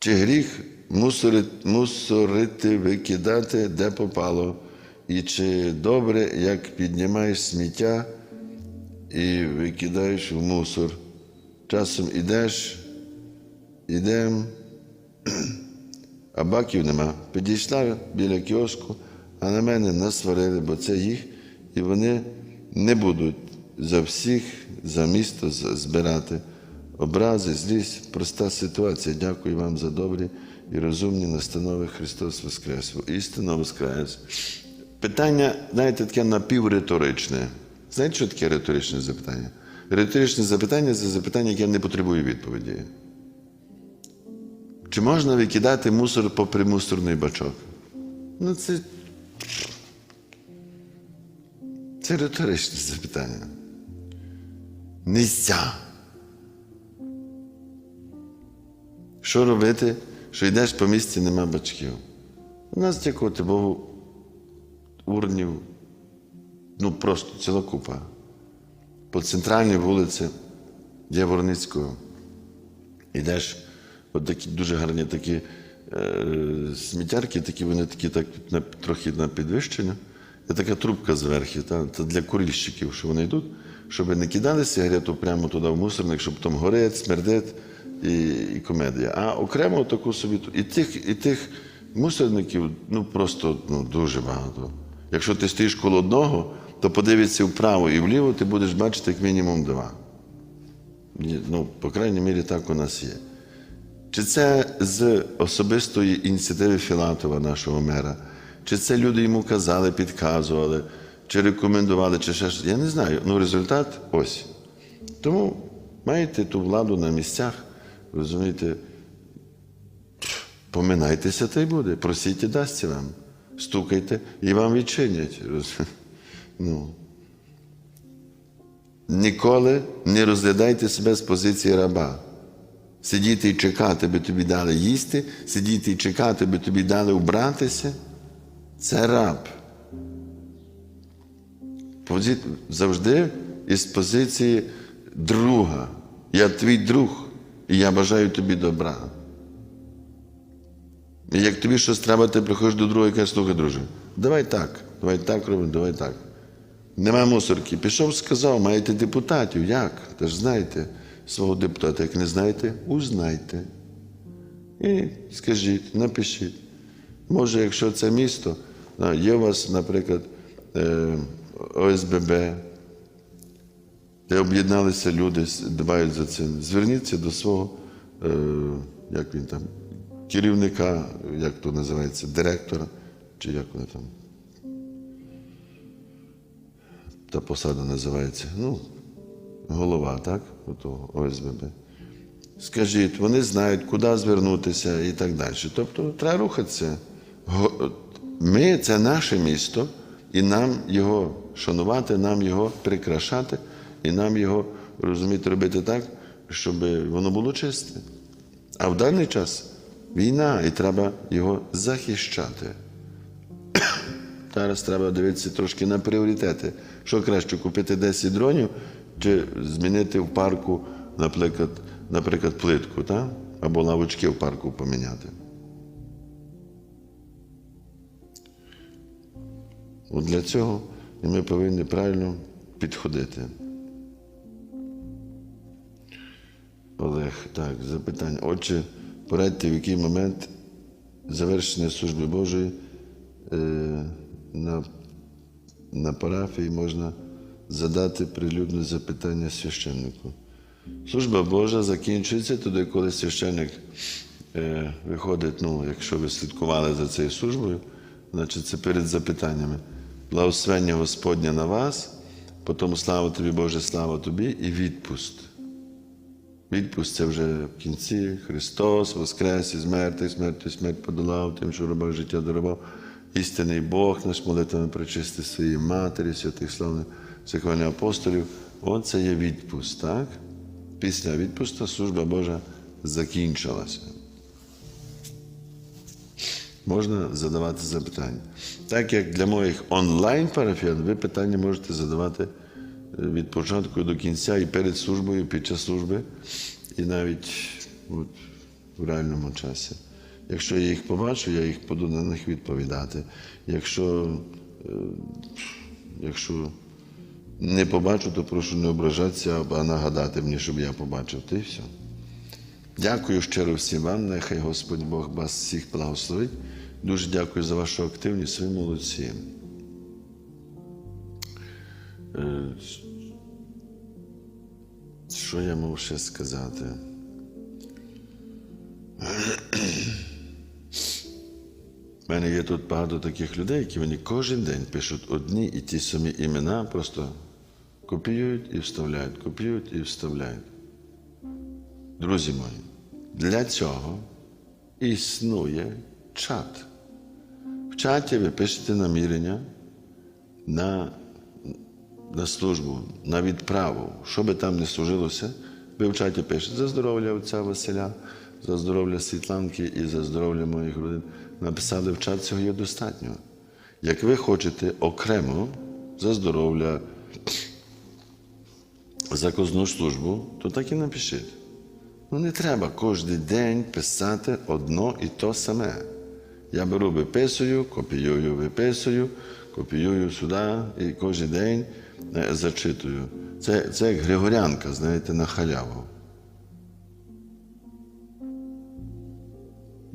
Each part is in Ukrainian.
Чи гріх мусорити, мусорити викидати, де попало? І чи добре, як піднімаєш сміття і викидаєш в мусор? Часом ідеш, ідем, а баків нема. Підійшла біля кіоску, а на мене насварили, бо це їх, і вони не будуть за всіх, за місто збирати. Образи, злість, проста ситуація. Дякую вам за добрі і розумні настанови Христос Воскрес. Істинно Воскрес. Питання, знаєте, таке напівриторичне. Знаєте, що таке риторичне запитання? Риторичне запитання це запитання, яке не потребує відповіді. Чи можна викидати мусор попри мусорний бачок? Ну, це. Це риторичне запитання. Нельзя. Що робити, що йдеш по місці, нема бачків? У нас, дякувати Богу, урнів, ну просто ціла купа. По центральній вулиці Яворницького. Йдеш, от такі дуже гарні такі е, сміттярки, такі вони такі так, на, трохи на підвищення. Є така трубка зверху, та, та для курильщиків, що вони йдуть, щоб не кидали сигарету прямо туди в мусорник, щоб там горить, смердить і, і комедія. А окремо таку собі. І тих, і тих мусорників ну, просто ну, дуже багато. Якщо ти стоїш коло одного, то подивися вправо і вліво, ти будеш бачити як мінімум два. Ну, по крайній мірі, так у нас є. Чи це з особистої ініціативи Філатова, нашого мера, чи це люди йому казали, підказували, чи рекомендували, чи ще щось. Я не знаю. Ну, результат ось. Тому маєте ту владу на місцях, розумієте, поминайтеся, та й буде. Просіть і дасться вам. Стукайте і вам відчинять. Ну. Ніколи не розглядайте себе з позиції раба. Сидіти і чекати, би тобі дали їсти, сидіти і чекати, би тобі дали вбратися. Це раб. Завжди із позиції друга. Я твій друг, і я бажаю тобі добра. І як тобі щось треба, ти приходиш до друга і кажеш, слухай, друже, давай так, давай так робимо, давай так. Нема мусорки. Пішов, сказав, маєте депутатів. Як? Та ж знаєте свого депутата. Як не знаєте, узнайте. І скажіть, напишіть. Може, якщо це місто, є у вас, наприклад, е, ОСББ, де об'єдналися люди, дбають за цим. Зверніться до свого, е, як він там, керівника, як то називається, директора, чи як вони там та посада називається, ну, голова, так? Ото ОСББ. Скажіть, вони знають, куди звернутися і так далі. Тобто треба рухатися. Ми це наше місто, і нам його шанувати, нам його прикрашати, і нам його розуміти, робити так, щоб воно було чисте. А в даний час війна, і треба його захищати. Зараз треба дивитися трошки на пріоритети. Що краще купити 10 дронів чи змінити в парку, наприклад, наприклад плитку, та? або лавочки в парку поміняти. От для цього ми повинні правильно підходити. Олег, так, запитання. Отже, порадьте, в який момент завершення служби Божої е, на, на парафії можна задати прилюдне запитання священнику. Служба Божа закінчується тоді, коли священник е, виходить, ну, якщо ви слідкували за цією службою, значить це перед запитаннями. Благословення Господня на вас, потім слава тобі, Боже, слава тобі і відпуст. Відпусть це вже в кінці. Христос воскрес із мертвих, смертю смерть подолав, тим, що в рабах життя дарував. Істинний Бог наш молитвами причисти своїй матері, святих славних церквальних апостолів. Оце є відпуст, так? Після відпусту служба Божа закінчилася. Можна задавати запитання. Так як для моїх онлайн-парафіян, ви питання можете задавати від початку до кінця і перед службою, і під час служби, і навіть от, в реальному часі. Якщо я їх побачу, я їх буду на них відповідати. Якщо, е, якщо не побачу, то прошу не ображатися, а нагадати мені, щоб я побачив. Ти все. Дякую щиро всім вам. Нехай Господь Бог вас всіх благословить. Дуже дякую за вашу активність. Ви молодці. Е, Що я можу ще сказати? У мене є тут багато таких людей, які вони кожен день пишуть одні і ті самі імена, просто копіюють і вставляють, копіюють і вставляють. Друзі мої, для цього існує чат. В чаті ви пишете намірення на, на службу, на відправу. Що би там не служилося, ви в чаті пишете за здоров'я отця Василя, за здоров'я Світланки і за здоров'я моїх родин. Написали в чат, цього є достатньо. Як ви хочете окремо за здоров'я, за кожну службу, то так і напишіть. Ну не треба кожен день писати одно і то саме. Я беру, виписую, копіюю, виписую, копіюю сюди і кожен день зачитую. Це, це як Григорянка, знаєте, на халяву.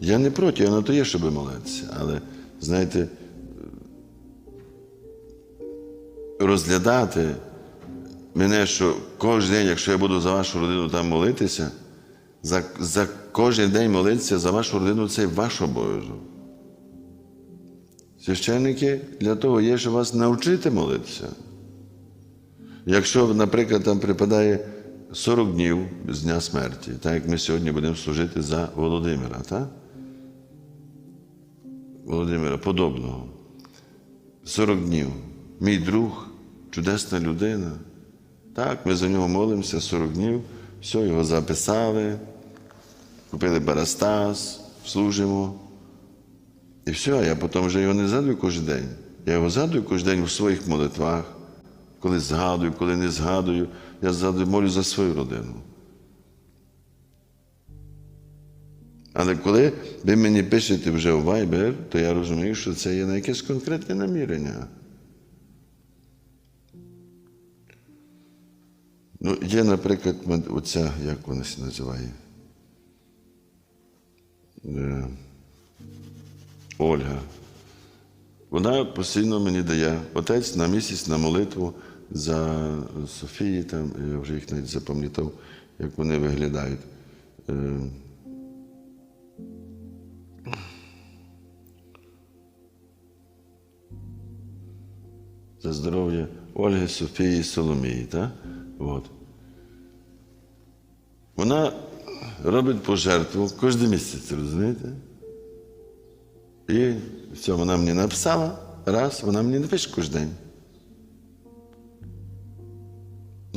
Я не проти, я на то є, щоб молитися, але, знаєте, розглядати мене, що кожен день, якщо я буду за вашу родину там молитися, за, за кожен день молитися за вашу родину це ваш обов'язок. Священники для того є, щоб вас навчити молитися. Якщо, наприклад, там припадає 40 днів з дня смерті, так як ми сьогодні будемо служити за Володимира, так? Володимира Подобного. 40 днів. Мій друг, чудесна людина. Так, ми за нього молимося 40 днів, все, його записали, купили барастас, служимо. І все, я потім вже його не згадую кожен день. Я його згадую кожен день у своїх молитвах, коли згадую, коли не згадую, я згадую, молю за свою родину. Але коли ви мені пишете вже у Viber, то я розумію, що це є на якесь конкретне намірення. Ну, є, наприклад, оця, як вона се називає? Е, Ольга. Вона постійно мені дає отець на місяць на молитву за Софії, там, я вже їх навіть запам'ятав, як вони виглядають. Е, За здоров'я Ольги, Софії Соломії. Так? От. Вона робить пожертву кожен місяць, розумієте? І все, вона мені написала, раз, вона мені не пише кожен день.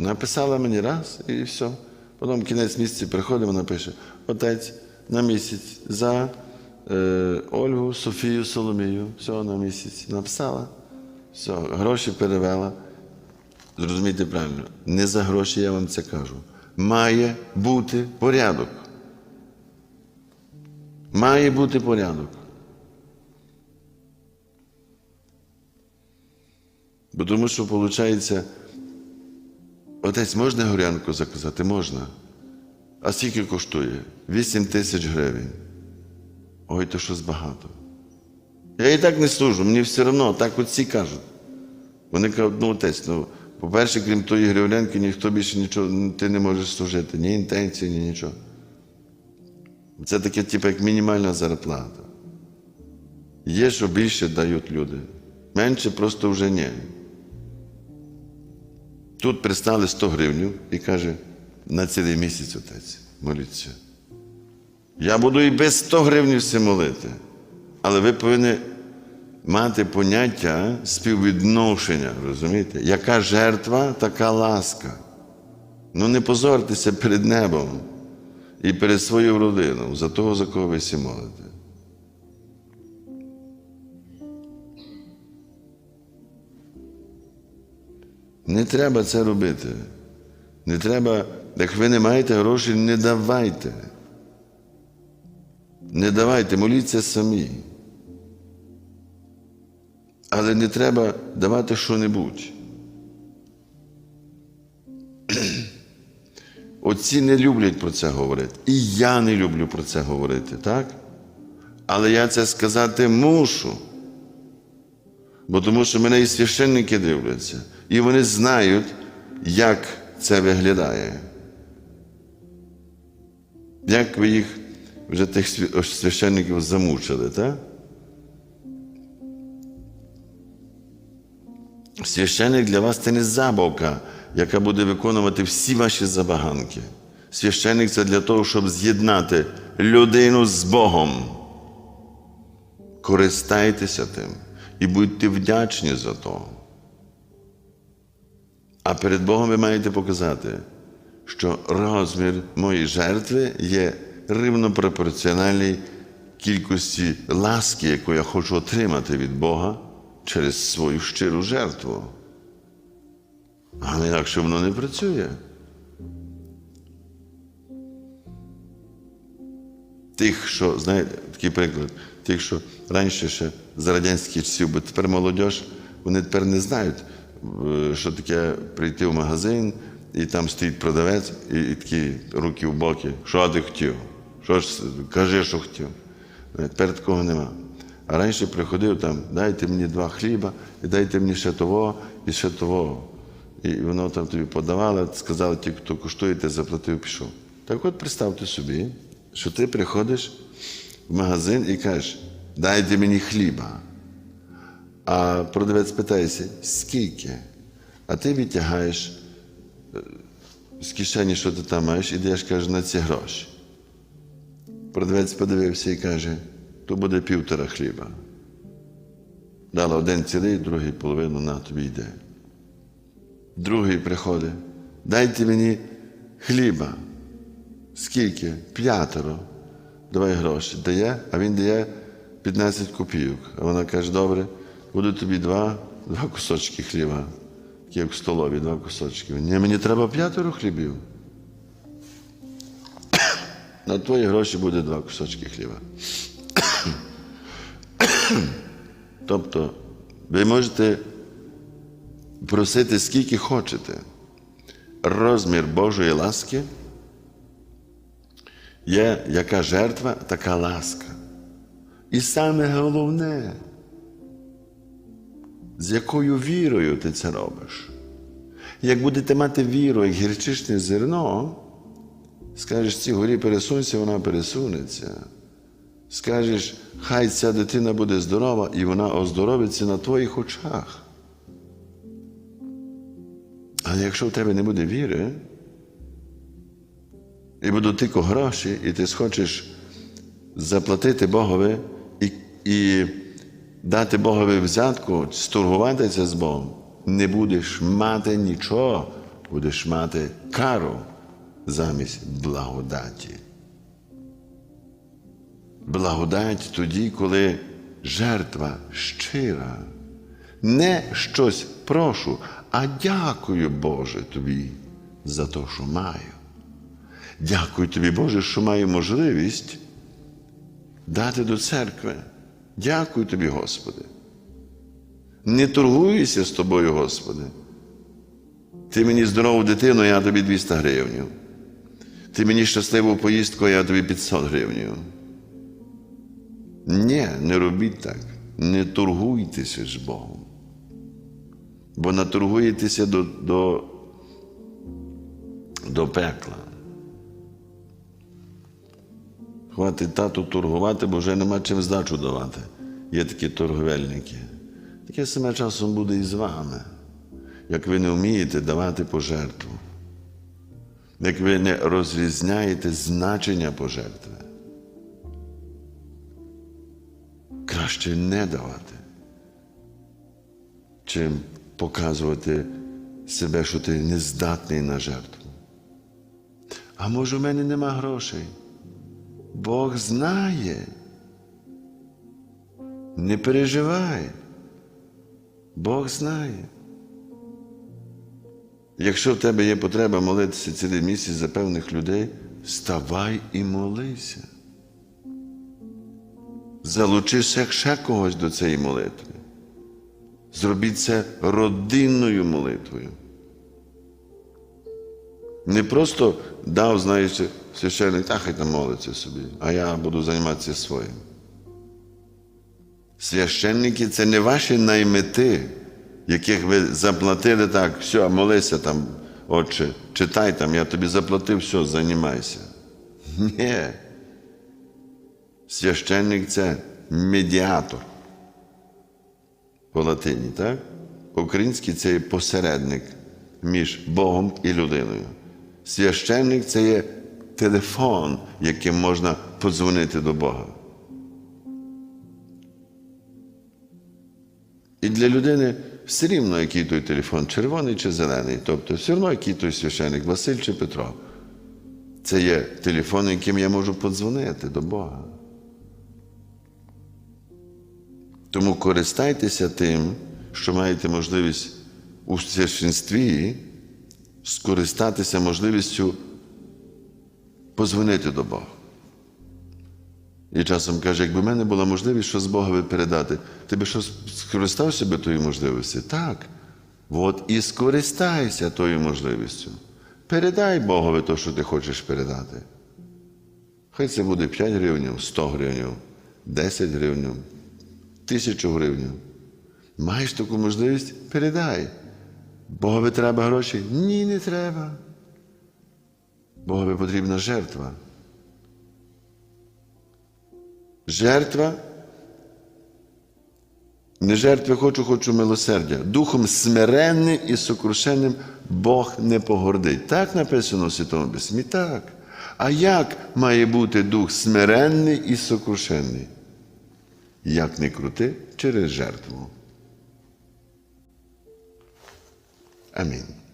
Написала мені раз і все. Потім кінець місяця приходить, вона пише: Отець на місяць за е, Ольгу, Софію, Соломію. Все на місяць. Написала. Все, гроші перевела. Зрозумійте правильно, не за гроші я вам це кажу. Має бути порядок. Має бути порядок. Бо тому що, виходить, отець можна горянку заказати? Можна. А скільки коштує? 8 тисяч гривень. Ой, то щось багато. Я і так не служу, мені все одно, так от всі кажуть. Вони кажуть, ну отець, ну, по-перше, крім тої гривлянки, ніхто більше нічого, ти не можеш служити, ні інтенції, ні нічого. Це таке, типу, як мінімальна зарплата. Є, що більше дають люди. Менше просто вже ні. Тут пристали 100 гривень і каже, на цілий місяць отець, моліться. Я буду і без 100 гривень все молити. Але ви повинні мати поняття співвідношення, розумієте? Яка жертва, така ласка. Ну не позортеся перед небом і перед своєю родиною за того, за кого ви всі молите. Не треба це робити. Не треба, як ви не маєте грошей, не давайте. Не давайте, моліться самі. Але не треба давати що-небудь. Отці не люблять про це говорити. І я не люблю про це говорити, так? Але я це сказати мушу. Бо тому що мене і священники дивляться, і вони знають, як це виглядає. Як ви їх вже тих священників замучили, так? Священник для вас це не забавка, яка буде виконувати всі ваші забаганки. Священник це для того, щоб з'єднати людину з Богом. Користайтеся тим і будьте вдячні за то. А перед Богом ви маєте показати, що розмір моєї жертви є рівнопропорціональний кількості ласки, яку я хочу отримати від Бога через свою щиру жертву. Але інакше воно не працює. Тих, що, знаєте, такий приклад, тих, що раніше ще за радянських часів, бо тепер молодь, вони тепер не знають, е, що таке прийти в магазин, і там стоїть продавець, і, і такі руки в боки. Що ти хотів? Що ж, кажи, що хотів. Е, Тепер такого нема. А раніше приходив там, дайте мені два хліба, і дайте мені ще того, і ще того. І воно там тобі подавало, сказали, ті, хто куштує, ти заплатив, пішов. Так от представте собі, що ти приходиш в магазин і кажеш, дайте мені хліба. А продавець питається, скільки? А ти відтягаєш е, з кишені, що ти там маєш, і даєш, каже, на ці гроші. Продавець подивився і каже, то буде півтора хліба. Дала один цілий, другий половину на тобі йде. Другий приходить, дайте мені хліба. Скільки? П'ятеро. Давай гроші. Дає, а він дає 15 копійок. А вона каже, добре, буде тобі два, два кусочки хліба. Як в столові, два кусочки. Ні, мені треба п'ятеро хлібів. На твої гроші буде два кусочки хліба. тобто, ви можете просити скільки хочете. Розмір Божої ласки є яка жертва, така ласка. І саме головне, з якою вірою ти це робиш. Як будете мати віру, як гірчичне зерно, скажеш цій горі пересунься, вона пересунеться. Скажеш, хай ця дитина буде здорова, і вона оздоровиться на твоїх очах. Але якщо в тебе не буде віри, і будуть тільки гроші, і ти схочеш заплатити Богові і, і дати Богові взятку, сторгуватися з Богом, не будеш мати нічого, будеш мати кару замість благодаті. Благодать тоді, коли жертва щира. Не щось прошу, а дякую, Боже, тобі за те, що маю. Дякую тобі, Боже, що маю можливість дати до церкви. Дякую тобі, Господи. Не торгуюся з тобою, Господи. Ти мені здорову дитину, я тобі 200 гривень. Ти мені щасливу поїздку, я тобі 500 гривень. Ні, не робіть так. Не торгуйтеся з Богом. Бо наторгуєтеся до, до, до пекла. Хватить тату торгувати, бо вже нема чим здачу давати. Є такі торговельники. Таке саме часом буде і з вами, як ви не вмієте давати пожертву, як ви не розрізняєте значення пожертви. Краще не давати, чим показувати себе, що ти нездатний на жертву. А може, в мене нема грошей? Бог знає. Не переживай. Бог знає. Якщо в тебе є потреба молитися цілий місяць за певних людей, вставай і молися. залучи ще, ще когось до цієї молитви. Зробіть це родинною молитвою. Не просто дав, знаєш, священник, та хай там молиться собі, а я буду займатися своїм. Священники це не ваші наймети, яких ви заплатили так, все, молися там, отче, читай там, я тобі заплатив, все, займайся. Ні. Священник це медіатор. По латині, так? Український це є посередник між Богом і людиною. Священник це є телефон, яким можна подзвонити до Бога. І для людини все рівно, який той телефон, червоний чи зелений. Тобто, все одно, який той священник, Василь чи Петро. Це є телефон, яким я можу подзвонити до Бога. Тому користайтеся тим, що маєте можливість у священстві скористатися можливістю позвонити до Бога. І часом каже, якби в мене була можливість щось Богові передати, ти би що скористався би тою можливістю? Так. От і скористайся тою можливістю. Передай Богові те, що ти хочеш передати. Хай це буде 5 гривень, 100 гривень, 10 гривень, 1000 гривень. Маєш таку можливість? Передай. Богові треба гроші? Ні, не треба. Богові потрібна жертва. Жертва. Не жертви хочу, хочу милосердя. Духом смиренним і сокрушенним Бог не погордить. Так написано в Святому Письмі? Так. А як має бути дух смиренний і сокрушений? Як не крути через жертву. Амінь.